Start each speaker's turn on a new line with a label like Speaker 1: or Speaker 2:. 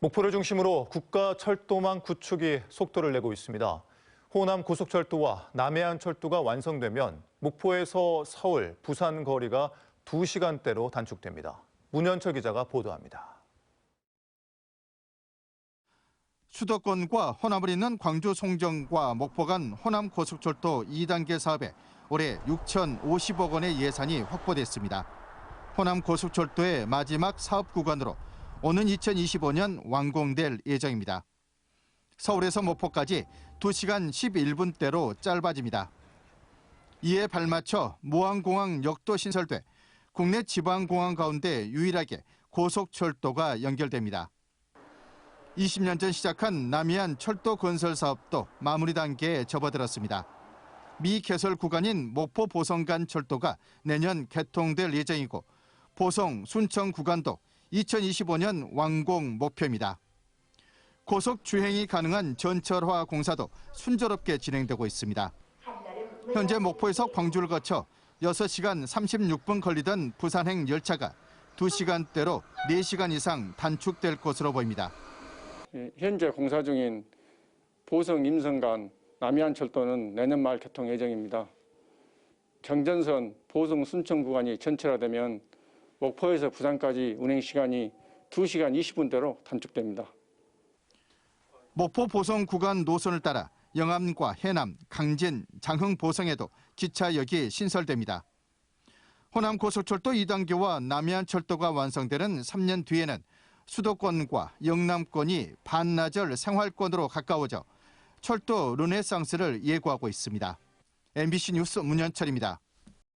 Speaker 1: 목포를 중심으로 국가 철도망 구축이 속도를 내고 있습니다. 호남 고속철도와 남해안 철도가 완성되면 목포에서 서울, 부산 거리가 2시간대로 단축됩니다. 문현철 기자가 보도합니다.
Speaker 2: 수도권과 호남을 잇는 광주 송정과 목포 간 호남 고속철도 2단계 사업에 올해 6,050억 원의 예산이 확보됐습니다. 호남 고속철도의 마지막 사업 구간으로 오는 2025년 완공될 예정입니다. 서울에서 목포까지 2시간 11분대로 짧아집니다. 이에 발맞춰 무안공항 역도 신설돼 국내 지방공항 가운데 유일하게 고속철도가 연결됩니다. 20년 전 시작한 남해안 철도 건설 사업도 마무리 단계에 접어들었습니다. 미 개설 구간인 목포 보성 간 철도가 내년 개통될 예정이고 보성 순천 구간도 2025년 완공 목표입니다. 고속 주행이 가능한 전철화 공사도 순조롭게 진행되고 있습니다. 현재 목포에서 광주를 거쳐 6시간 36분 걸리던 부산행 열차가 2시간대로 4시간 이상 단축될 것으로 보입니다.
Speaker 3: 예, 현재 공사 중인 보성 임성간 남해안 철도는 내년 말 개통 예정입니다. 경전선 보성 순천 구간이 전철화되면 목포에서 부산까지 운행 시간이 2시간 20분대로 단축됩니다.
Speaker 2: 목포 보성 구간 노선을 따라 영암과 해남, 강진, 장흥 보성에도 기차역이 신설됩니다. 호남 고속철도 2단계와 남해안 철도가 완성되는 3년 뒤에는 수도권과 영남권이 반나절 생활권으로 가까워져 철도 르네상스를 예고하고 있습니다. MBC 뉴스 문현철입니다.